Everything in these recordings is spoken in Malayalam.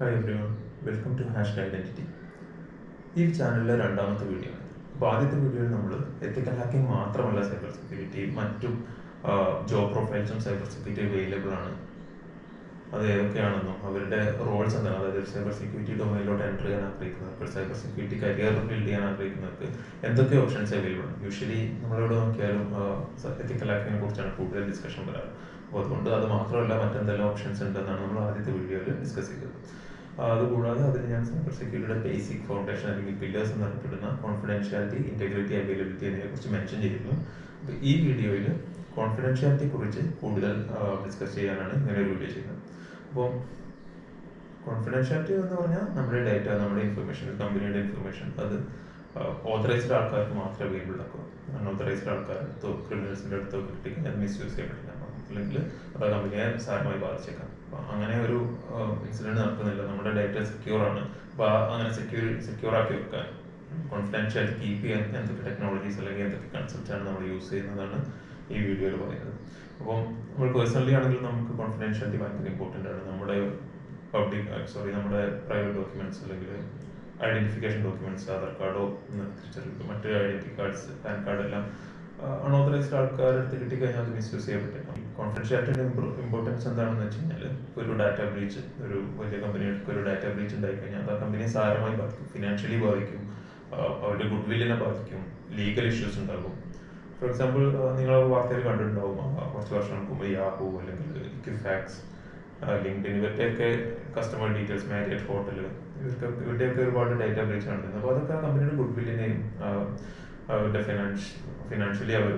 Hi everyone welcome to hash identity ഈ ചാനലിലെ രണ്ടാമത്തെ വീഡിയോ ആണ്. അപ്പോൾ ആദ്യത്തെ വീഡിയോയിൽ നമ്മൾ എത്തിക്കൽ ഹാക്കിംഗ് മാത്രമല്ല സൈബർ സെക്യൂരിറ്റി മറ്റും ജോബ് പ്രൊഫൈൽസും സൈബർ സെക്യൂരിറ്റി അവൈലബിൾ ആണ്. അത് ഏതൊക്കെയാണെന്നും അവരുടെ റോൾസ് എന്താണ്? അതായത് സൈബർ സെക്യൂരിറ്റി ഡൊമൈനിലോട്ട് എന്റർ ചെയ്യാൻ ആഗ്രഹിക്കുന്നവർക്ക് സൈബർ സെക്യൂരിറ്റി കരിയർ ബിൽഡ് ചെയ്യാൻ ആഗ്രഹിക്കുന്നവർക്ക് എന്തൊക്കെ ഓപ്ഷൻസ് അവൈലബിൾ ആണ്? യൂഷ്വലി നമ്മളിവിടെ നോക്കിയാലും എത്തിക്കൽ ഹാക്കിങ്ങിനെ കുറിച്ചാണ് കൂടുതൽ ഡിസ്കഷൻ വരാറ്. അപ്പോൾ അതുകൊണ്ട് അത് മാത്രമല്ല മറ്റെന്തെല്ലാം ഓപ്ഷൻസ് ഉണ്ടെന്നാണ് നമ്മൾ ആദ്യത്തെ വീഡിയോയിൽ ഡിസ്കസ് ചെയ്തത്. അതുകൂടാതെ അതിന് ഞാൻ സൈബർ സെക്യൂരിറ്റിയുടെ ബേസിക് ഫൗണ്ടേഷൻ അല്ലെങ്കിൽ പില്ലേഴ്സ് എന്നറിയപ്പെടുന്ന കോൺഫിഡൻഷ്യാലിറ്റി ഇന്റഗ്രിറ്റി അവൈലബിലിറ്റി എന്നിവയെ കുറിച്ച് മെൻഷൻ ചെയ്തിരുന്നു. അപ്പോൾ ഈ വീഡിയോയിൽ കോൺഫിഡൻഷ്യാലിറ്റിയെ കുറിച്ച് കൂടുതൽ ഡിസ്കസ് ചെയ്യാനാണ് ഇങ്ങനെ ഒരു വീഡിയോ ചെയ്യുന്നത്. അപ്പോൾ കോൺഫിഡൻഷ്യാലിറ്റി എന്ന് പറഞ്ഞാൽ നമ്മുടെ ഡേറ്റ നമ്മുടെ ഇൻഫർമേഷൻ കമ്പനിയുടെ ഇൻഫർമേഷൻ അത് ഓതറൈസ്ഡ് ആൾക്കാർക്ക് മാത്രമേ അവൈലബിൾ ആക്കൂ. അൺഓതറൈസ്ഡ് അടുത്തോ ക്രിമിനൽസിന്റെ അടുത്തോ കിട്ടിക്കാൻ അത് മിസ്യൂസ് പറ്റില്ല അല്ലെങ്കിൽ അത് കമ്പനിയെ സാരമായി ബാധിച്ചേക്കാം. അങ്ങനെ ഒരു ഇൻസിഡന്റ് നടക്കുന്നില്ല. നമ്മുടെ ഡേറ്റ സെക്യൂർ ആണ്. അപ്പോൾ അങ്ങനെ സെക്യൂർ സെക്യൂർ ആക്കി വെക്കാൻ കോൺഫിഡൻഷ്യാലിറ്റി കീപ്പ് ചെയ്യാൻ എന്തൊക്കെ ടെക്നോളജീസ് അല്ലെങ്കിൽ എന്തൊക്കെ കൺസെപ്റ്റ് ആണ് നമ്മൾ യൂസ് ചെയ്യുന്നതാണ് ഈ വീഡിയോയിൽ പറയുന്നത്. അപ്പം നമ്മൾ പേഴ്സണലി ആണെങ്കിൽ നമുക്ക് കോൺഫിഡൻഷ്യാലിറ്റി ഭയങ്കര ഇമ്പോർട്ടന്റ് ആണ്. നമ്മുടെ പബ്ലിക് സോറി നമ്മുടെ പ്രൈവറ്റ് ഡോക്യുമെന്റ്സ് അല്ലെങ്കിൽ ഐഡന്റിഫിക്കേഷൻ ഡോക്യുമെന്റ്സ് ആധാർ കാർഡോ തിരിച്ചറിയുക മറ്റ് ഐഡന്റിറ്റി കാർഡ്സ് പാൻ കാർഡ് എല്ലാം അൺഓതറൈസ്ഡ് ആൾക്കാരുടെ അടുത്ത് കിട്ടിക്കഴിഞ്ഞാൽ അത് മിസ്യൂസ് ചെയ്യാൻ പറ്റില്ല കോൺഫിഡൻഷ്യാലിറ്റിയുടെ ഇമ്പോർട്ടൻസ് എന്താണെന്ന് വെച്ച് കഴിഞ്ഞാൽ ഒരു ഡാറ്റ ബ്രീച്ച് ഒരു വലിയ കമ്പനികൾക്ക് ഒരു ഡാറ്റ ബ്രീച്ച് ഉണ്ടായി കഴിഞ്ഞാൽ അത് ആ കമ്പനിയെ സാരമായി ബാധിക്കും. ഫിനാൻഷ്യലി ബാധിക്കും. അവരുടെ ഗുഡ് വില്ലിനെ ബാധിക്കും. ലീഗൽ ഇഷ്യൂസ് ഉണ്ടാകും. ഫോർ എക്സാമ്പിൾ നിങ്ങൾ വാർത്തയിൽ കണ്ടിട്ടുണ്ടാവും. കുറച്ച് വർഷങ്ങൾക്ക് മുമ്പ് യാഹു അല്ലെങ്കിൽ ഇക്വിഫാക്സ് ലിങ്ക്ഡിൻ ഇവരുടെയൊക്കെ കസ്റ്റമർ ഡീറ്റെയിൽസ് മാരിയറ്റ് ഹോട്ടൽ ഇവർക്ക് ഇവരുടെയൊക്കെ ഒരുപാട് ഡാറ്റ ബ്രീച്ച് നടക്കുന്നത് അപ്പോൾ അതൊക്കെ ആ കമ്പനിയുടെ ഗുഡ് വില്ലിനെയും അവരുടെ ഫിനാൻഷ് ഫിനാൻഷ്യലി അവർ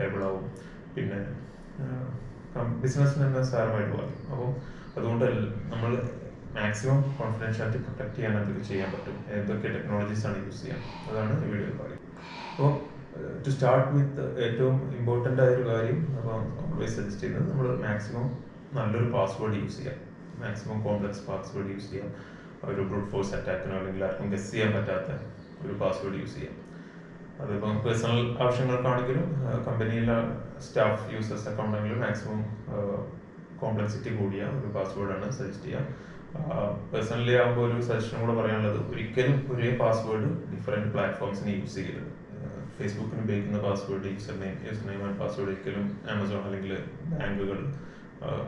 ലൈബിൾ ആവും. പിന്നെ ബിസിനസ്സിന് തന്നെ സാരമായിട്ട് പറയും അപ്പോൾ അതുകൊണ്ട് നമ്മൾ മാക്സിമം കോൺഫിഡൻഷ്യാലിറ്റി പ്രൊട്ടക്ട് ചെയ്യാൻ നമുക്ക് ചെയ്യാൻ പറ്റും? എന്തൊക്കെ ടെക്നോളജീസ് ആണ് യൂസ് ചെയ്യാം അതാണ് ഈ വീഡിയോയിൽ പറയുന്നത്. അപ്പോൾ ടു സ്റ്റാർട്ട് വിത്ത് ഏറ്റവും ഇമ്പോർട്ടന്റ് ആയൊരു കാര്യം അപ്പോൾ ഓൾവേസ് സജസ്റ്റ് ചെയ്യുന്നത് നമ്മൾ മാക്സിമം നല്ലൊരു പാസ്വേഡ് യൂസ് ചെയ്യാം. മാക്സിമം കോംപ്ലക്സ് പാസ്വേഡ് യൂസ് ചെയ്യാം. ഒരു ബ്രൂട്ട് ഫോഴ്സ് അറ്റാക്കിനോ അല്ലെങ്കിൽ ആർക്കും ഗസ് ചെയ്യാൻ പറ്റാത്ത ഒരു പാസ്വേഡ് യൂസ് ചെയ്യാം. അതിപ്പം പേഴ്സണൽ ആവശ്യങ്ങൾക്കാണെങ്കിലും കമ്പനിയിലെ സ്റ്റാഫ് യൂസേഴ്സ് ഒക്കെ ഉണ്ടെങ്കിലും മാക്സിമം കോംപ്ലക്സിറ്റി കൂടിയ ഒരു പാസ്വേഡാണ് സജസ്റ്റ് ചെയ്യുക പേഴ്സണലി ആകുമ്പോൾ ഒരു സജഷൻ കൂടെ പറയാനുള്ളത് ഒരിക്കലും ഒരേ പാസ്വേഡ് ഡിഫറെന്റ് പ്ലാറ്റ്ഫോംസിന് യൂസ് ചെയ്യരുത്. ഫേസ്ബുക്കിന് ഉപയോഗിക്കുന്ന password user name user name and password ഒരിക്കലും ആമസോൺ അല്ലെങ്കിൽ ബാങ്കുകൾ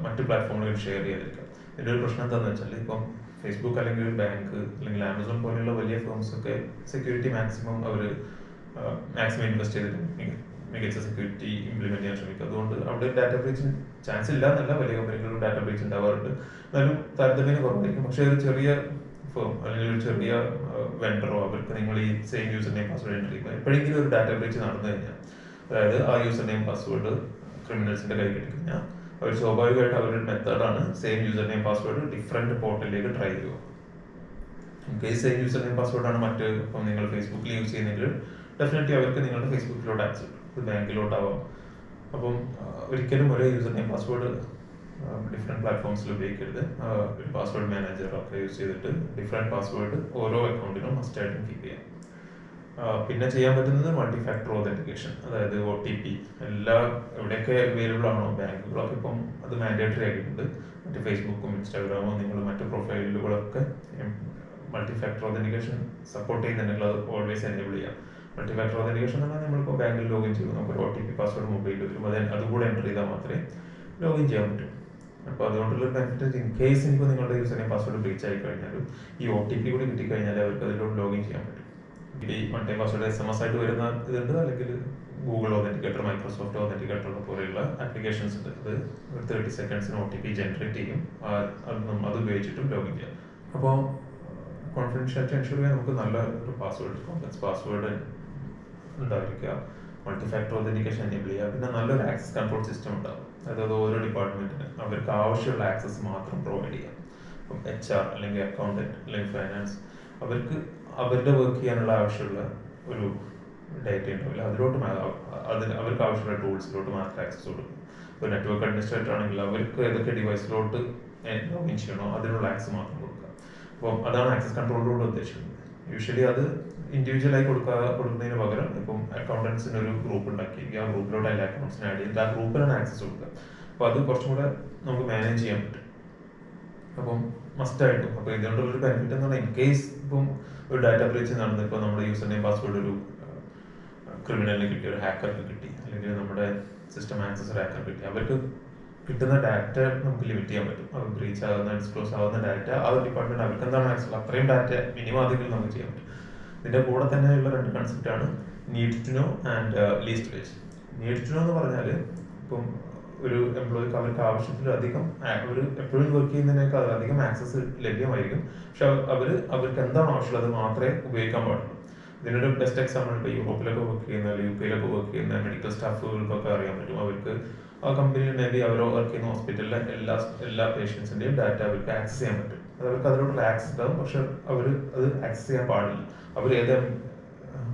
മറ്റ് പ്ലാറ്റ്ഫോമുകളിൽ ഷെയർ ചെയ്തിരിക്കുക ഇതിന്റെ ഒരു പ്രശ്നം എന്താണെന്ന് വെച്ചാൽ ഇപ്പം ഫേസ്ബുക്ക് അല്ലെങ്കിൽ ബാങ്ക് അല്ലെങ്കിൽ ആമസോൺ പോലെയുള്ള വലിയ ഫേംസ് ഒക്കെ സെക്യൂരിറ്റി മാക്സിമം അവർ മാക്സിമം ഇൻവെസ്റ്റ് ചെയ്തിട്ട് മിക- മികച്ച സെക്യൂരിറ്റി ഇംപ്ലിമെന്റ് ചെയ്യാൻ ശ്രമിക്കും. അതുകൊണ്ട് അവിടെ ഡാറ്റ ബ്രീച്ചിന് ചാൻസ് ഇല്ല എന്നല്ല വലിയ കമ്പനികളിലും ഡാറ്റ ബ്രീച്ച് ഉണ്ടാവാറുണ്ട്. എന്നാലും താരതമ്യം കുറവായിരിക്കും. പക്ഷേ ഒരു ചെറിയ ഫോം അല്ലെങ്കിൽ ഒരു ചെറിയ വെണ്ടറോ അവർക്ക് നിങ്ങൾ ഈ same user name password enter ചെയ്യുമ്പോൾ എപ്പോഴെങ്കിലും ഒരു ഡാറ്റ ബ്രീച്ച് നടന്നു കഴിഞ്ഞാൽ അതായത് ആ യൂസർ നെയിം പാസ്വേഡ് ക്രിമിനൽസിന്റെ കൈ കിട്ടിക്കഴിഞ്ഞാൽ അവർ സ്വാഭാവികമായിട്ട് അവരുടെ മെത്തേഡാണ് same user name password different പോർട്ടലിലേക്ക് ട്രൈ ചെയ്യുക. In case same user name പാസ്വേഡാണ് മറ്റ് ഇപ്പം നിങ്ങൾ ഫേസ്ബുക്കിൽ യൂസ് ചെയ്യുന്നെങ്കിൽ ഡെഫിനറ്റ്ലി അവർക്ക് നിങ്ങളുടെ ഫേസ്ബുക്കിലോട്ട് ആക്സസ് കിട്ടും ബാങ്കിലോട്ടാവാം. അപ്പം ഒരിക്കലും ഒരേ യൂസർ നെയിം പാസ്വേഡ് ഡിഫറെന്റ് പ്ലാറ്റ്ഫോംസിൽ ഉപയോഗിക്കരുത്. ഒരു പാസ്വേഡ് മാനേജർ ഒക്കെ യൂസ് ചെയ്തിട്ട് ഡിഫറെന്റ് പാസ്വേഡ് ഓരോ അക്കൗണ്ടിനും മസ്റ്റായിട്ടും കീപ്പ് ചെയ്യാം. പിന്നെ ചെയ്യാൻ പറ്റുന്നത് മൾട്ടി ഫാക്ടർ ഓതന്റിക്കേഷൻ അതായത് ഒ ടി പി എല്ലാ എവിടെയൊക്കെ അവൈലബിൾ ആണോ ബാങ്കുകളൊക്കെ ഇപ്പം അത് മാൻഡേറ്ററി ആയിട്ടുണ്ട്. മറ്റ് ഫേസ്ബുക്കും ഇൻസ്റ്റാഗ്രാമോ നിങ്ങൾ മറ്റ് പ്രൊഫൈലുകളൊക്കെ മൾട്ടി ഫാക്ടർ ഓതന്റിക്കേഷൻ സപ്പോർട്ട് ചെയ്യുന്നുണ്ടെങ്കിൽ അത് ഓൾവേസ് എനേബിൾ ചെയ്യാം. മൾട്ടി ഫാക്ടർ ഓതന്റിക്കേഷൻ എന്ന് പറഞ്ഞാൽ നമ്മളിപ്പോൾ ബാങ്കിൽ ലോഗിൻ ചെയ്തു. നമുക്ക് ഒരു ഒ ടി പി പാസ്വേഡ് മൊബൈലിൽ വരും അത് അതുകൂടെ എന്റർ ചെയ്താൽ മാത്രമേ ലോഗിൻ ചെയ്യാൻ പറ്റൂ. അപ്പോൾ അതുകൊണ്ടുള്ള ബെനിഫിറ്റ് ഇൻ കേസ് ഇപ്പോൾ നിങ്ങളുടെ യൂസർ നെയിം പാസ്വേഡ് ബ്രീച്ച് ആയി കഴിഞ്ഞാലും ഈ ഒ ടി പി കൂടി കിട്ടിക്കഴിഞ്ഞാൽ അവർക്ക് അതിലോട്ട് ലോഗിൻ ചെയ്യാൻ പറ്റും. ഈ one time password S M S ആയിട്ട് വരുന്ന ഇതുണ്ട് അല്ലെങ്കിൽ ഗൂഗിൾ ഓതന്റിക്കേറ്റർ മൈക്രോസോഫ്റ്റ് ഓതന്റിക്കേറ്റർ പോലെയുള്ള ആപ്ലിക്കേഷൻസ് ഉണ്ട്. അത് ഒരു തേർട്ടി സെക്കൻഡ്സിന് ഒ ടി പി ജനറേറ്റ് ചെയ്യും. അത് ഉപയോഗിച്ചിട്ടും ലോഗിൻ ചെയ്യാം. അപ്പോൾ കോൺഫിഡൻഷ്യാലിറ്റി എൻഷുർ ചെയ്യാൻ നമുക്ക് നല്ല ഒരു പാസ്വേഡ് കോൺഫിഡൻസ് പാസ്വേഡ് ഉണ്ടായിരിക്കുക മൾട്ടി ഫാക്ടർ ഒതന്റിക്കേഷൻ എനേബിൾ ചെയ്യുക. പിന്നെ നല്ലൊരു ആക്സസ് കൺട്രോൾ സിസ്റ്റം ഉണ്ടാവും. അതായത് ഓരോ ഡിപ്പാർട്ട്മെന്റിന് അവർക്ക് ആവശ്യമുള്ള ആക്സസ് മാത്രം പ്രൊവൈഡ് ചെയ്യാം. ഇപ്പം എച്ച് ആർ അല്ലെങ്കിൽ അക്കൗണ്ടന്റ് അല്ലെങ്കിൽ ഫൈനാൻസ് അവർക്ക് അവരുടെ വർക്ക് ചെയ്യാനുള്ള ആവശ്യമുള്ള ഒരു ഡേറ്റ ഉണ്ടാവില്ല. അതിലോട്ട് അതിന് അവർക്ക് ആവശ്യമുള്ള ടൂൾസിലോട്ട് മാത്രം ആക്സസ് കൊടുക്കും. ഇപ്പോൾ നെറ്റ്വർക്ക് അഡ്മിനിസ്ട്രേറ്റർ ആണെങ്കിൽ അവർക്ക് ഏതൊക്കെ ഡിവൈസിലോട്ട് ലോഗിൻ ചെയ്യണോ അതിനുള്ള ആക്സസ് മാത്രം കൊടുക്കുക അപ്പം അതാണ് ആക്സസ് കൺട്രോളിലൂടെ ഉദ്ദേശിക്കുന്നത്. യൂഷ്വലി അത് ഇൻഡിവിജ്വലായി കൊടുക്കാതെ കൊടുക്കുന്നതിന് പകരം ഇപ്പം അക്കൗണ്ടൻസിന് ഒരു ഗ്രൂപ്പ് ഉണ്ടാക്കി. ആ ഗ്രൂപ്പിലോട്ട് എല്ലാ അക്കൗണ്ട്സിന് ആഡ് ചെയ്തിട്ട് ആ ഗ്രൂപ്പിനാണ് ആക്സസ് കൊടുക്കുക. അപ്പോൾ അത് കുറച്ചും കൂടെ നമുക്ക് മാനേജ് ചെയ്യാൻ പറ്റും. അപ്പം മസ്റ്റ് ആയിട്ടും. അപ്പോൾ ഇതുകൊണ്ടുള്ളൊരു ബെനിഫിറ്റ് എന്ന് പറഞ്ഞാൽ ഇൻ കേസ് ഇപ്പം ഒരു ഡാറ്റ ബ്രീച്ച് നടന്ന് ഇപ്പോൾ നമ്മുടെ യൂസർ നെയിം പാസ്വേഡ് ഒരു ക്രിമിനലിന് കിട്ടി ഒരു ഹാക്കറിന് കിട്ടി. അല്ലെങ്കിൽ നമ്മുടെ സിസ്റ്റം ആക്സസ് ഒരു ഹാക്കർ കിട്ടി. അവർക്ക് കിട്ടുന്ന ഡാറ്റ നമുക്ക് ലിമിറ്റ് ചെയ്യാൻ പറ്റും. അവർ ബ്രീച്ച് ആകുന്ന ഡിസ്ക്ലോസ് ആകുന്ന ഡാറ്റ ആ ഒരു ഡിപ്പാർട്ട്മെന്റ് അവർക്ക് എന്താണ് ആക്സസ് അത്രയും ഡാറ്റ മിനിമം അധികം നമുക്ക് ചെയ്യാൻ പറ്റും. ഇതിന്റെ കൂടെ തന്നെയുള്ള രണ്ട് കൺസെപ്റ്റ് ആണ് need to know and least wage need to know എന്ന് പറഞ്ഞാൽ ഇപ്പം ഒരു എംപ്ലോയിക്ക് അവർക്ക് ആവശ്യത്തിലധികം അവർ എപ്പോഴും വർക്ക് ചെയ്യുന്നതിനേക്കാൾ അധികം ആക്സസ് ലഭ്യമായിരിക്കും. പക്ഷെ അവർ അവർക്ക് എന്താണ് ആവശ്യമുള്ളത് മാത്രമേ ഉപയോഗിക്കാൻ പാടുള്ളൂ. ഇതിനൊരു ബെസ്റ്റ് എക്സാമ്പിൾ ഇപ്പോൾ യൂറോപ്പിലൊക്കെ വർക്ക് ചെയ്യുന്ന അല്ലെങ്കിൽ യു കെയിലൊക്കെ വർക്ക് ചെയ്യുന്ന മെഡിക്കൽ സ്റ്റാഫുകൾക്കൊക്കെ അറിയാൻ പറ്റും. അവർക്ക് ആ കമ്പനിയിൽ മേ ബി അവർ വർക്ക് ചെയ്യുന്ന ഹോസ്പിറ്റലിലെ എല്ലാ എല്ലാ പേഷ്യൻസിന്റെയും ഡാറ്റ അവർക്ക് ആക്സസ് ചെയ്യാൻ പറ്റും. അവർക്ക് അതിനോടുള്ള ആക്സസ് ഉണ്ടാവും. പക്ഷെ അവർ അത് ആക്സസ് ചെയ്യാൻ പാടില്ല. അവർ ഏത്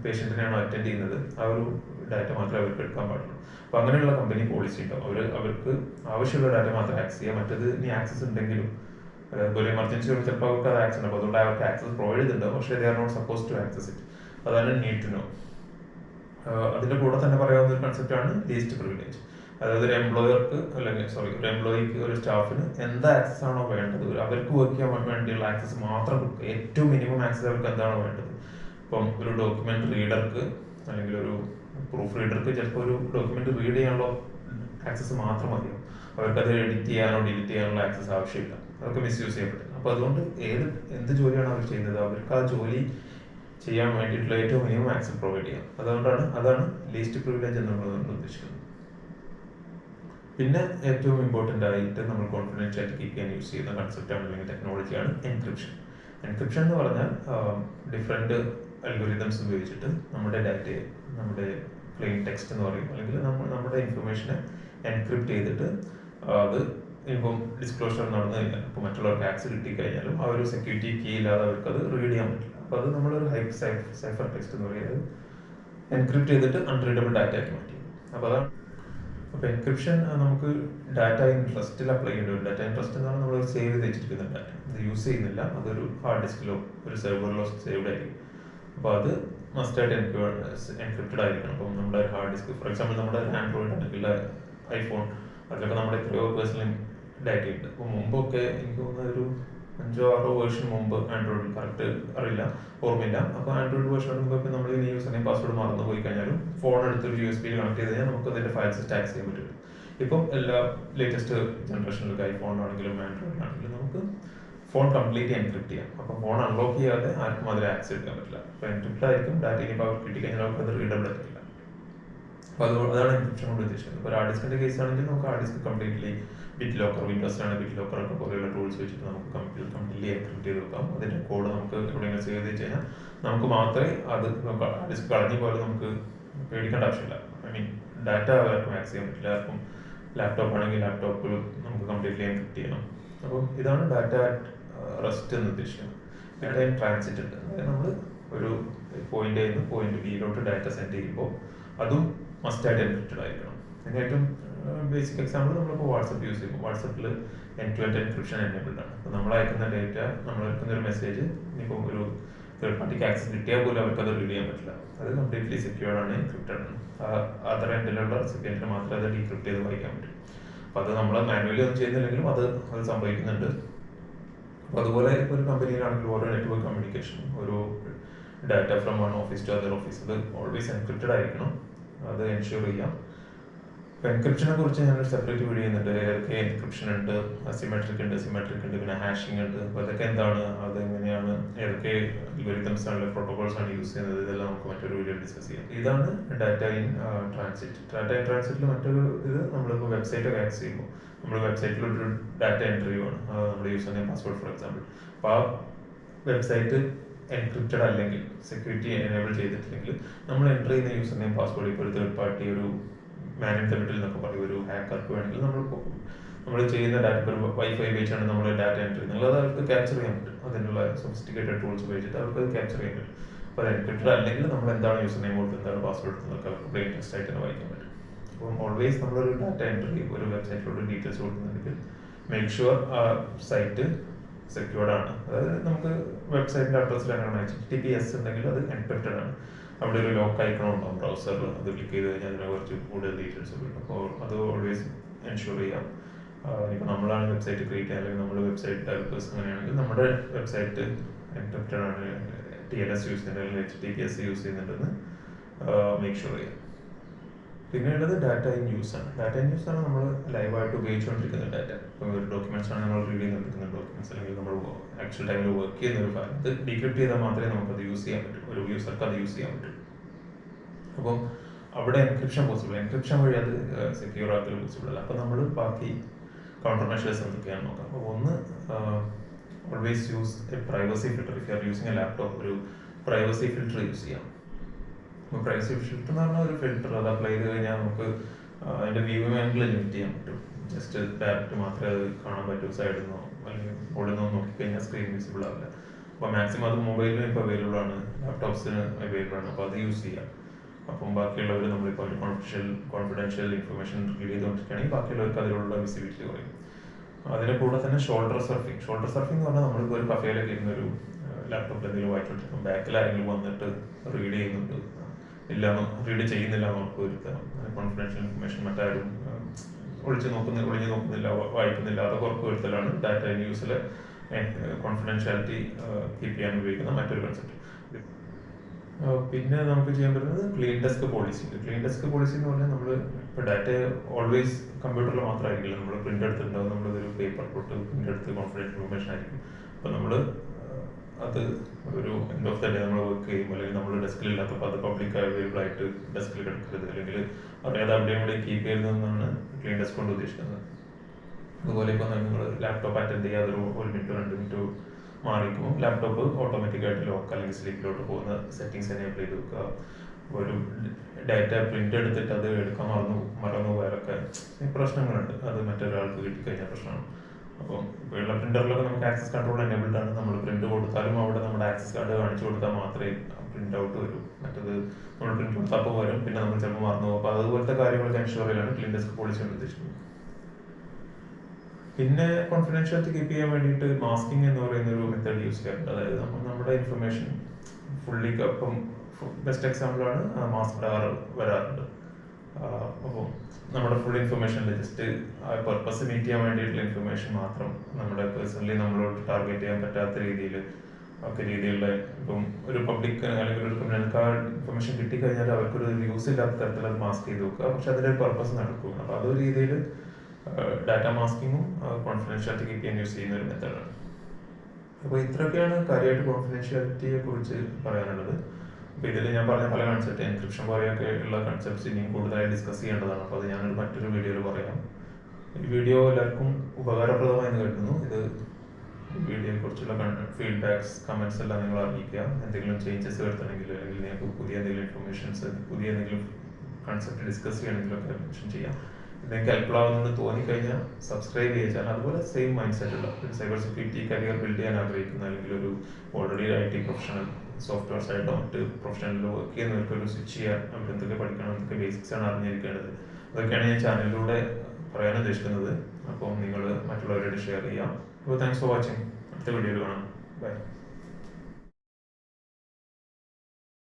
പേഷ്യന്റിനെയാണോ അറ്റൻഡ് ചെയ്യുന്നത് ആ ഒരു ഡാറ്റ മാത്രമേ അവർക്ക് എടുക്കാൻ പാടുള്ളൂ. അപ്പൊ അങ്ങനെയുള്ള കമ്പനി പോളിസി ഉണ്ടാവും. അവർ അവർക്ക് ആവശ്യമുള്ള ഡാറ്റ മാത്രം ആക്സസ് ചെയ്യാം മറ്റത് ഇനി ആക്സസ് ഉണ്ടെങ്കിലും ഒരു എമർജൻസി ചിലപ്പോൾ അവർക്ക് അത് ആക്സസ് ഉണ്ടാവും. അതുകൊണ്ട് അവർക്ക് ആക്സസ് പ്രൊവൈഡ് ചെയ്തിട്ടുണ്ടാവും. പക്ഷേ they are not suppose to access it അതാണ് നീഡ് ടു നോ അതിന്റെ കൂടെ തന്നെ പറയാവുന്ന ഒരു കൺസെപ്റ്റ് ആണ് ലീസ്റ്റ് പ്രിവിലേജ് അതായത് ഒരു എംപ്ലോയർക്ക് അല്ലെങ്കിൽ സോറി ഒരു എംപ്ലോയിക്ക് ഒരു സ്റ്റാഫിന് എന്താ ആക്സസ് ആണോ വേണ്ടത്? അവർക്ക് വർക്ക് ചെയ്യാൻ വേണ്ടിയുള്ള ആക്സസ് മാത്രം കൊടുക്കുക ഏറ്റവും മിനിമം ആക്സസ് അവർക്ക് എന്താണോ വേണ്ടത്? ഇപ്പം ഒരു ഡോക്യുമെന്റ് റീഡർക്ക് അല്ലെങ്കിൽ ഒരു പ്രൂഫ് റീഡർക്ക് ചിലപ്പോൾ ഒരു ഡോക്യുമെന്റ് റീഡ് ചെയ്യാനുള്ള ആക്സസ് മാത്രം മതിയാവും അവർക്ക് അത് എഡിറ്റ് ചെയ്യാനോ ഡിലീറ്റ് ചെയ്യാനുള്ള ആക്സസ് ആവശ്യമില്ല. അതൊക്കെ മിസ്യൂസ് ചെയ്യപ്പെട്ടില്ല അപ്പൊ അതുകൊണ്ട് ഏത് എന്ത് ജോലിയാണ് അവർ ചെയ്യുന്നത്? അവർക്ക് ആ ജോലി ചെയ്യാൻ വേണ്ടിയിട്ടുള്ള ഏറ്റവും മിനിമം ആക്സസ് പ്രൊവൈഡ് ചെയ്യാം. അതുകൊണ്ടാണ് അതാണ് ലീസ്റ്റ് പ്രിവിലേജ് എന്നുള്ളത് ഉദ്ദേശിക്കുന്നത്. പിന്നെ ഏറ്റവും ഇമ്പോർട്ടന്റ് ആയിട്ട് നമ്മൾ കോൺഫിഡൻഷ്യൽ ആയിട്ട് കീപ്പ് ചെയ്യാൻ യൂസ് ചെയ്യുന്ന കൺസെപ്റ്റ് ആണ് അല്ലെങ്കിൽ ടെക്നോളജിയാണ് എൻക്രിപ്ഷൻ എൻക്രിപ്ഷൻ എന്ന് പറഞ്ഞാൽ ഡിഫറെന്റ് അൽഗോരിതംസ് ഉപയോഗിച്ചിട്ട് നമ്മുടെ ഡാറ്റയെ നമ്മുടെ പ്ലെയിൻ ടെക്സ്റ്റ് എന്ന് പറയും. അല്ലെങ്കിൽ നമ്മൾ നമ്മുടെ ഇൻഫർമേഷനെ എൻക്രിപ്റ്റ് ചെയ്തിട്ട് അത് ഇപ്പം ഡിസ്ക്ലോഷർ നടന്നു കഴിഞ്ഞാൽ ഇപ്പോൾ മറ്റുള്ളവർക്ക് ആക്സ് കിട്ടിക്കഴിഞ്ഞാലും ആ ഒരു സെക്യൂരിറ്റി കീ ഇല്ലാതെ അവർക്ക് അത് റീഡ് ചെയ്യാൻ പറ്റില്ല. അപ്പോൾ അത് നമ്മളൊരു ഹൈ സൈഫർ ടെക്സ്റ്റ് എന്ന് പറയുന്നത് എൻക്രിപ്റ്റ് ചെയ്തിട്ട് അൺറീഡബിൾ ഡാറ്റ ആക്കി മാറ്റി. അപ്പോൾ അതാണ് അപ്പോൾ എൻക്രിപ്ഷൻ നമുക്ക് ഡാറ്റ ഇൻട്രസ്റ്റിൽ അപ്ലൈ ചെയ്യേണ്ടി വരും. ഡാറ്റ ഇൻട്രസ്റ്റ് എന്ന് പറഞ്ഞാൽ നമ്മൾ സേവ് ചെയ്ത് വെച്ചിരിക്കുന്ന ഡാറ്റ അത് യൂസ് ചെയ്യുന്നില്ല. അതൊരു ഹാർഡ് ഡിസ്കിലോ ഒരു സെർവറിലോ സേവ്ഡ് ആയിരിക്കും. അപ്പോൾ അത് മസ്റ്റായിട്ട് എൻക്രിപ്റ്റഡ് ആയിരിക്കണം. അപ്പം നമ്മുടെ ഹാർഡ് ഡിസ്ക് ഫോർ എക്സാമ്പിൾ നമ്മുടെ ആൻഡ്രോയിഡ് അല്ലെങ്കിൽ ഐഫോൺ അതിലൊക്കെ നമ്മുടെ എത്രയോ പേഴ്സണൽ ഡാറ്റ ഉണ്ട്. അപ്പോൾ മുമ്പൊക്കെ എനിക്ക് തോന്നുന്ന ഒരു അഞ്ചോ ആറോ വേർഷൻ മുമ്പ് ആൻഡ്രോയിഡ് കറക്റ്റ് അറിയില്ല ഓർമ്മയില്ല. അപ്പോൾ ആൻഡ്രോയിഡ് വേർഷൻ എടുക്കുമ്പോൾ നമ്മൾ ഇനി യൂസർ നെയിം പാസ്വേഡ് മറന്നു പോയി കഴിഞ്ഞാലും ഫോൺ എടുത്ത് ഒരു യു എസ് ബിയിൽ കണക്ട് ചെയ്ത് കഴിഞ്ഞാൽ നമുക്ക് അതിന്റെ ഫയൽസ് ടാക്സ് ചെയ്യാൻ പറ്റും. ഇപ്പം എല്ലാ ലേറ്റസ്റ്റ് ജനറേഷനിലൊക്കെ ആൻഡ്രോയിഡ് ആണെങ്കിലും നമുക്ക് ഫോൺ കംപ്ലീറ്റ് എൻക്രിപ്റ്റ് ചെയ്യാം. അപ്പോൾ ഫോൺ അൺലോക്ക് ചെയ്യാതെ ആർക്കും അതിൽ ആക്സസ് എടുക്കാൻ പറ്റില്ല. അപ്പോൾ എൻക്രിപ്റ്റ് ആയിരിക്കും ഡാറ്റ ഇനി പവർ കിട്ടിക്കഴിഞ്ഞാൽ അവർക്ക് അത് റീഡബിൾ ആയിരിക്കില്ല അപ്പോൾ അത് അതാണ് എൻക്രിപ്ഷൻ കൊണ്ട് ഉദ്ദേശിക്കുന്നത്. ഇപ്പോൾ ഹാർഡ് ഡിസ്കിന്റെ കേസ് ആണെങ്കിൽ നമുക്ക് hard disk completely BitLocker Windows ആണ് ബിറ്റ് ലോക്കർ ഒക്കെ പോലെയുള്ള ടൂൾസ് വെച്ചിട്ട് നമുക്ക് കമ്പ്യൂട്ടർ കംപ്ലീറ്റ്ലി എൻക്രിപ്റ്റ് ചെയ്ത് വെക്കാം. അതിന്റെ കോഡ് നമുക്ക് എവിടെയെങ്കിലും സേവ് ചെയ്ത് കഴിഞ്ഞാൽ നമുക്ക് മാത്രമേ അത് ഡിസ്ക് കളഞ്ഞു പോലെ നമുക്ക് പേടിക്കേണ്ട ആവശ്യമില്ല. ഐ മീൻ ഡാറ്റ അവർക്ക് മാക്സ് ചെയ്യാൻ പറ്റില്ല. ആർക്കും ലാപ്ടോപ്പ് ആണെങ്കിൽ ലാപ്ടോപ്പിൽ നമുക്ക് കംപ്ലീറ്റ്ലി എൻക്രിപ്റ്റ് ചെയ്യണം. അപ്പോൾ ഇതാണ് ഡാറ്റ റെസ്റ്റ് എന്ന് ഉദ്ദേശിക്കുന്നത്. ഡാറ്റ ഇൻ ട്രാൻസിറ്റ് ഉണ്ട്. അതായത് നമ്മൾ ഒരു പോയിന്റ് ആയിരുന്നു പോയിന്റ് ബിയിലോട്ട് ഡാറ്റ സെൻഡ് ചെയ്യുമ്പോൾ അതും മസ്റ്റായിട്ട് എൻക്രിപ്റ്റഡ് ആയിരിക്കണം. അതിന് ഏറ്റവും ബേസിക് എക്സാമ്പിൾ നമ്മളിപ്പോൾ വാട്സപ്പ് യൂസ് ചെയ്യും വാട്സപ്പിൽ end to end encryption enabled ആണ്. അപ്പോൾ നമ്മൾ അയക്കുന്ന ഡേറ്റ നമ്മൾ അയക്കുന്ന ഒരു മെസ്സേജ് ഇനിയിപ്പോൾ ഒരു തേർഡ് പാർട്ടിക്ക് ആക്സസ് കിട്ടിയാൽ പോലും അവർക്ക് അത് റീഡ് ചെയ്യാൻ പറ്റില്ല. അത് കംപ്ലീറ്റ്ലി സെക്യൂർഡ് ആണ് എൻക്രിപ്റ്റഡ് ആണ്. അതർ എൻഡിലുള്ള റെസിപ്പിയന്റിന് മാത്രമേ അത് ഡീക്രിപ്റ്റ് ചെയ്ത് വായിക്കാൻ പറ്റും. അപ്പോൾ അത് നമ്മൾ മാനുവലി ഒന്നും ചെയ്യുന്നില്ലെങ്കിലും അത് അത് സംഭവിക്കുന്നുണ്ട്. അപ്പോൾ അതുപോലെ ഇപ്പോൾ ഒരു കമ്പനിയിലാണെങ്കിൽ ഓരോ നെറ്റ്വർക്ക് കമ്മ്യൂണിക്കേഷൻ ഒരു data from one office to other office അത് ഓൾവേസ് എൻക്രിപ്റ്റഡ് ആയിരിക്കണം. അത് എൻഷുർ ചെയ്യാം. എൻക്രിപ്ഷനെ കുറിച്ച് ഞാനൊരു സെപ്പറേറ്റ് വീഡിയോ ചെയ്യുന്നുണ്ട്. എൻക്രിപ്ഷൻ ഉണ്ട് സിമെട്രിക് ഉണ്ട് സിമെട്രിക് ഉണ്ട് പിന്നെ ഹാഷിംഗ് ഉണ്ട്. അപ്പോൾ അതൊക്കെ എന്താണ്? അത് എങ്ങനെയാണ്? ഏതൊക്കെ അൽഗോരിതംസ് ആണ് പ്രോട്ടോകോൾസ് ആണ് യൂസ് ചെയ്യുന്നത്? ഇതെല്ലാം നമുക്ക് മറ്റൊരു വീഡിയോ ഡിസ്കസ് ചെയ്യാം. ഇതാണ് data in transit data in ട്രാൻസിറ്റിൽ മറ്റൊരു ഇത് നമ്മളിപ്പോൾ വെബ്സൈറ്റ് ഒക്കെ ആക്സസ് ചെയ്യുമ്പോൾ നമ്മൾ വെബ്സൈറ്റിൽ ഒരു ഡാറ്റ എൻട്രി ചെയ്യുവാണ് നമ്മുടെ user name password for example അപ്പോൾ ആ വെബ്സൈറ്റ് എൻക്രിപ്റ്റഡ് അല്ലെങ്കിൽ സെക്യൂരിറ്റി എനേബിൾ ചെയ്തിട്ടില്ലെങ്കിൽ നമ്മൾ എൻട്രി ചെയ്യുന്ന യൂസർ നെയിം പാസ്വേഡ് ഇപ്പോൾ ഒരു തേർഡ് പാർട്ടി ഒരു മാൻ ഇൻ എന്നൊക്കെ പറയും. ഒരു ഹാക്കർക്ക് വേണമെങ്കിൽ നമ്മൾ നമ്മൾ ചെയ്യുന്ന ഡാറ്റ ഒരു വൈഫൈ ഉപയോഗിച്ചാണ് നമ്മൾ ഡാറ്റ എൻട്രി ചെയ്യുന്നത്. അത് അവർക്ക് ക്യാപ്ചർ ചെയ്യാൻ പറ്റും. അതിനുള്ള സൊഫിസ്റ്റിക്കേറ്റഡ് ടൂൾസ് ഉപയോഗിച്ചിട്ട് അവർക്ക് അത് ക്യാപ്ചർ ചെയ്യാൻ പറ്റും. അപ്പോൾ എൻക്രിപ്റ്റഡ് അല്ലെങ്കിൽ നമ്മൾ എന്താണ് യൂസർ നെയിം കൊടുത്ത് എന്താണ് പാസ്വേഡ് കൊടുക്കുന്നതൊക്കെ അവർക്ക് പ്ലെയിൻ ടെക്സ്റ്റ് ആയിട്ട് തന്നെ വായിക്കാൻ പറ്റും. അപ്പം ഓൾവേസ് നമ്മളൊരു ഡാറ്റ എൻട്രി ഒരു വെബ്സൈറ്റിലോട്ട് ഡീറ്റെയിൽസ് കൊടുക്കുന്നുണ്ടെങ്കിൽ മേക്ക് ഷുവർ ആ സൈറ്റ് സെക്യൂർഡ് ആണ്. അതായത് നമുക്ക് വെബ്സൈറ്റിന്റെ അഡ്രസ്സിൽ അങ്ങനെ എച്ച് ടി പി എസ് ഉണ്ടെങ്കിൽ അത് എൻക്രിപ്റ്റഡ് ആണ്. അവിടെ ഒരു ലോക്ക് ഐക്കൺ ഉണ്ടാവും ബ്രൗസറിൽ അത് ക്ലിക്ക് ചെയ്ത് കഴിഞ്ഞാൽ അതിനെ കുറച്ച് കൂടുതൽ ഡീറ്റെയിൽസ് കിട്ടും. അപ്പോൾ അത് ഓൾവേസ് എൻഷുർ ചെയ്യാം. ഇപ്പോൾ നമ്മളാണ് വെബ്സൈറ്റ് ക്രിയേറ്റ് ചെയ്യുക. അല്ലെങ്കിൽ നമ്മൾ വെബ്സൈറ്റ് ഡെവലപ്പേഴ്സ് അങ്ങനെയാണെങ്കിൽ നമ്മുടെ വെബ്സൈറ്റ് എൻക്രിപ്റ്റഡ് ആണ്. ടി എൽ എസ് യൂസ് ചെയ്യുന്നത് അല്ലെങ്കിൽ H T T P S ചെയ്യുന്നുണ്ടെന്ന് മേക്ക് ഷുവർ ചെയ്യാം. പിന്നെ ഉള്ളത് ഡാറ്റ ഇൻ യൂസ് ആണ്. ഡാറ്റ ഇൻ യൂസ് ആണ് നമ്മൾ ലൈവായിട്ട് ഉപയോഗിച്ചുകൊണ്ടിരിക്കുന്ന ഡാറ്റ ഇപ്പോൾ ഒരു ഡോക്യുമെന്റ്സ് ആണ് നമ്മൾ റീഡ് ചെയ്തുകൊണ്ടിരിക്കുന്ന ഡോക്യുമെന്റ്സ് അല്ലെങ്കിൽ നമ്മൾ ആക്ച്വൽ ടൈമിൽ വർക്ക് ചെയ്യുന്ന ഒരു അത് ഡീക്രിപ്റ്റ് ചെയ്താൽ മാത്രമേ നമുക്ക് അത് യൂസ് ചെയ്യാൻ പറ്റൂ. ഒരു യൂസർക്ക് അത് യൂസ് ചെയ്യാൻ പറ്റൂ. അപ്പോൾ അവിടെ എൻക്രിപ്ഷൻ പോസിബിൾ എൻക്രിപ്ഷൻ വഴി അത് സെക്യൂർ ആക്കൽ പോസിബിൾ അല്ല. അപ്പോൾ നമ്മൾ ബാക്കി കൗണ്ടർ മെഷേഴ്സ് എന്തൊക്കെയാണ് നോക്കാം. അപ്പോൾ ഒന്ന് always use a privacy filter if you are using a laptop ഒരു പ്രൈവസി ഫിൽറ്റർ യൂസ് ചെയ്യാം. പ്രൈവസി ഷിഫ്റ്റ് എന്ന് പറഞ്ഞാൽ ഒരു ഫിൽറ്റർ അത് അപ്ലൈ ചെയ്ത് കഴിഞ്ഞാൽ നമുക്ക് അതിന്റെ വ്യൂ ആംഗിൾ ലിമിറ്റ് ചെയ്യാൻ പറ്റും. ജസ്റ്റ് ഡയറക്റ്റ് മാത്രമേ അത് കാണാൻ പറ്റൂ സൈഡിൽ നിന്നോ അല്ലെങ്കിൽ മുകളിൽ നിന്നോ നോക്കിക്കഴിഞ്ഞാൽ സ്ക്രീൻ വിസിബിൾ ആവില്ല. അപ്പോൾ മാക്സിമം അത് മൊബൈലിലും ഇപ്പോൾ അവൈലബിൾ ആണ്. ലാപ്ടോപ്സിന് അവൈലബിൾ ആണ്. അപ്പോൾ അത് യൂസ് ചെയ്യാം. അപ്പം ബാക്കിയുള്ളവർ നമ്മളിപ്പോൾ ഒരു കോൺഫിഷ്യൽ കോൺഫിഡൻഷ്യൽ ഇൻഫർമേഷൻ റീഡ് ചെയ്തുകൊണ്ടിരിക്കുകയാണെങ്കിൽ ബാക്കിയുള്ളവർക്ക് അതിലുള്ള വിസിബിലിറ്റി കുറയും. അതിന്റെ കൂടെ തന്നെ ഷോൾഡർ സർഫിംഗ് ഷോൾഡർ സർഫിംഗ് എന്ന് പറഞ്ഞാൽ നമ്മളിപ്പോൾ ഒരു കഫേയിലൊക്കെ ഇരുന്നൊരു ലാപ്ടോപ്പിൽ എന്തെങ്കിലും വായിച്ചുകൊണ്ടിരിക്കും ബാക്കിൽ ആരെങ്കിലും വന്നിട്ട് റീഡ് ചെയ്യുന്നുണ്ട്. ഇല്ല റീഡ് ചെയ്യുന്നില്ല ഉറപ്പ് വരുത്തണം. കോൺഫിഡൻഷ്യൽ ഇൻഫർമേഷൻ മറ്റാരും ഒളിച്ചു നോക്കുന്ന ഒളിഞ്ഞു നോക്കുന്നില്ല വായിക്കുന്നില്ല. അതൊക്കെ ഉറപ്പ് വരുത്തലാണ് ഡാറ്റ ന്യൂസിൽ കോൺഫിഡൻഷ്യാലിറ്റി കീപ്പ് ചെയ്യാൻ ഉപയോഗിക്കുന്ന മറ്റൊരു കൺസെപ്റ്റ് പിന്നെ നമുക്ക് ചെയ്യാൻ പറ്റുന്നത് clean desk policy clean desk policy എന്ന് പറഞ്ഞാൽ നമ്മൾ ഇപ്പോൾ ഡാറ്റ ഓൾവേസ് കമ്പ്യൂട്ടറിൽ മാത്രമായിരിക്കില്ല നമ്മൾ പ്രിന്റ് എടുത്തിട്ടുണ്ടാവും. നമ്മളൊരു പേപ്പർ തൊട്ട് പ്രിന്റ് എടുത്ത് കോൺഫിഡൻഷ്യൽ ഇൻഫർമേഷൻ ആയിരിക്കും. അപ്പോൾ നമ്മൾ അത് ഒരു എൻഡ് ഓഫ് ദ ഡേ നമ്മൾ വർക്ക് ചെയ്യും. അല്ലെങ്കിൽ നമ്മൾ ഡെസ്കിൽ ഇല്ലാത്തപ്പോൾ അത് പബ്ലിക് അവൈലബിൾ ആയിട്ട് ഡെസ്കിൽ കിടക്കരുത്. അല്ലെങ്കിൽ അറിയാതെ അവിടെയും ഇവിടെ കീപ്പ് ചെയ്യുന്നതെന്നാണ് ക്ലീൻ ഡെസ്ക് കൊണ്ട് ഉദ്ദേശിക്കുന്നത്. അതുപോലെ ഇപ്പോൾ നിങ്ങൾ ലാപ്ടോപ്പ് അറ്റൻഡ് ചെയ്യാതെ ഒരു ഒരു മിനിറ്റോ രണ്ട് മിനിറ്റോ മാറിക്കുമ്പോൾ ലാപ്ടോപ്പ് ഓട്ടോമാറ്റിക്കായിട്ട് ലോക്ക് അല്ലെങ്കിൽ സ്ലീപ്പിലോട്ട് പോകുന്ന സെറ്റിങ്സ് എനേബിൾ ചെയ്ത് വെക്കുക. ഒരു ഡാറ്റ പ്രിന്റ് എടുത്തിട്ട് അത് എടുക്കാൻ മറന്നു മറന്നു പോയാലൊക്കെ പ്രശ്നങ്ങളുണ്ട്. അത് മറ്റൊരാൾക്ക് കിട്ടിക്കഴിഞ്ഞാൽ പ്രശ്നമാണ്. അപ്പോൾ വെള്ള പ്രിന്ററിലൊക്കെ നമുക്ക് ആക്സസ് കൺട്രോൾ എനേബിൾഡ് ആണ്. നമ്മൾ പ്രിന്റ് കൊടുത്താലും അവിടെ നമ്മുടെ ആക്സസ് കാർഡ് കാണിച്ചു കൊടുത്താൽ മാത്രമേ പ്രിന്റ് ഔട്ട് വരൂ. മറ്റത് നമ്മൾ പ്രിന്റ് കൊടുത്താൽ അപ്പോൾ വരും. പിന്നെ നമ്മൾ ചിലപ്പോൾ മറന്നു പോകും. അപ്പോൾ അതുപോലത്തെ കാര്യങ്ങളൊക്കെ എൻഷുർ ചെയ്യലാണ് ക്ലീൻ ഡെസ്ക് പോളിസി കൊണ്ട് ഉദ്ദേശിക്കുന്നത്. പിന്നെ കോൺഫിഡൻഷ്യാലിറ്റി കീപ്പ് ചെയ്യാൻ വേണ്ടിയിട്ട് മാസ്കിംഗ് എന്ന് പറയുന്ന ഒരു മെത്തേഡ് യൂസ് ചെയ്യാറുണ്ട്. അതായത് നമ്മൾ നമ്മുടെ ഇൻഫർമേഷൻ ഫുള്ളി അപ്പം ബെസ്റ്റ് എക്സാമ്പിളാണ് മാസ്ക് വരാറുണ്ട്. അപ്പോൾ നമ്മുടെ ഫുൾ ഇൻഫർമേഷൻ ജസ്റ്റ് ആ പർപ്പസ് മീറ്റ് ചെയ്യാൻ വേണ്ടിയിട്ടുള്ള ഇൻഫർമേഷൻ മാത്രം നമ്മുടെ പേഴ്സണലി നമ്മളോട് ടാർഗറ്റ് ചെയ്യാൻ പറ്റാത്ത രീതിയിൽ ഒക്കെ രീതിയിലുള്ള ഇപ്പം ഒരു പബ്ലിക് അല്ലെങ്കിൽ ഒരു ക്രിമിനൽക്കാർ ഇൻഫർമേഷൻ കിട്ടിക്കഴിഞ്ഞാൽ അവർക്കൊരു യൂസ് ഇല്ലാത്ത തരത്തിൽ അത് മാസ്ക് ചെയ്ത് വെക്കുക. പക്ഷെ അതിന്റെ പർപ്പസ് നടക്കും. അപ്പോൾ അതൊരു രീതിയിൽ ഡാറ്റ മാസ്കിങ്ങും കോൺഫിഡൻഷ്യാലിറ്റി ചെയ്യാൻ യൂസ് ചെയ്യുന്ന ഒരു മെത്തേഡാണ് അപ്പോൾ ഇത്രയൊക്കെയാണ് കാര്യമായിട്ട് കോൺഫിഡൻഷ്യാലിറ്റിയെ കുറിച്ച് പറയാനുള്ളത്. അപ്പോൾ ഇതിൽ ഞാൻ പറഞ്ഞ പല കൺസെപ്റ്റ് എൻക്രിപ്ഷൻ പോലെയൊക്കെ ഉള്ള കൺസെപ്റ്റ്സ് ഇനിയും കൂടുതലായി ഡിസ്കസ് ചെയ്യേണ്ടതാണ്. അപ്പോൾ അത് ഞാനൊരു മറ്റൊരു വീഡിയോയിൽ പറയാം. ഈ വീഡിയോ എല്ലാവർക്കും ഉപകാരപ്രദമായെന്ന് കരുതുന്നു. ഇത് വീഡിയോയെ കുറിച്ചുള്ള ഫീഡ്ബാക്സ് കമന്റ്സ് എല്ലാം നിങ്ങൾ അറിയിക്കുക. എന്തെങ്കിലും ചേഞ്ചസ് വരുത്തണമെങ്കിൽ അല്ലെങ്കിൽ നിങ്ങൾക്ക് പുതിയ എന്തെങ്കിലും ഇൻഫർമേഷൻസ് പുതിയ എന്തെങ്കിലും കൺസെപ്റ്റ് ഡിസ്കസ് ചെയ്യണമെങ്കിലൊക്കെ മെൻഷൻ ചെയ്യാം. നിങ്ങൾക്ക് ഹെൽപ്പ് ആവുന്നത് തോന്നിക്കഴിഞ്ഞാൽ സബ്സ്ക്രൈബ് ചെയ്യാൻ അതുപോലെ സെയിം മൈൻഡ് സെറ്റ് ഉള്ള സൈബർ സെക്യൂരിറ്റി കരിയർ ബിൽഡ് ചെയ്യാൻ ആഗ്രഹിക്കുന്ന അല്ലെങ്കിൽ ഒരു already I T professional software side മറ്റ് പ്രൊഫഷണലിലോ ചെയ്യുന്നവർക്ക് ഒരു സ്വിച്ച് ചെയ്യാൻ അവർ എന്തൊക്കെ പഠിക്കണം എന്തൊക്കെ ബേസിക്സ് ആണ് അറിഞ്ഞിരിക്കേണ്ടത്. അതൊക്കെയാണ് ഞാൻ ചാനലിലൂടെ പറയാൻ ഉദ്ദേശിക്കുന്നത്. അപ്പം നിങ്ങൾ മറ്റുള്ളവരോട് ഷെയർ ചെയ്യാം. അപ്പോൾ താങ്ക്സ് ഫോർ വാച്ചിങ് അടുത്ത വീഡിയോയിൽ കാണാം. ബൈ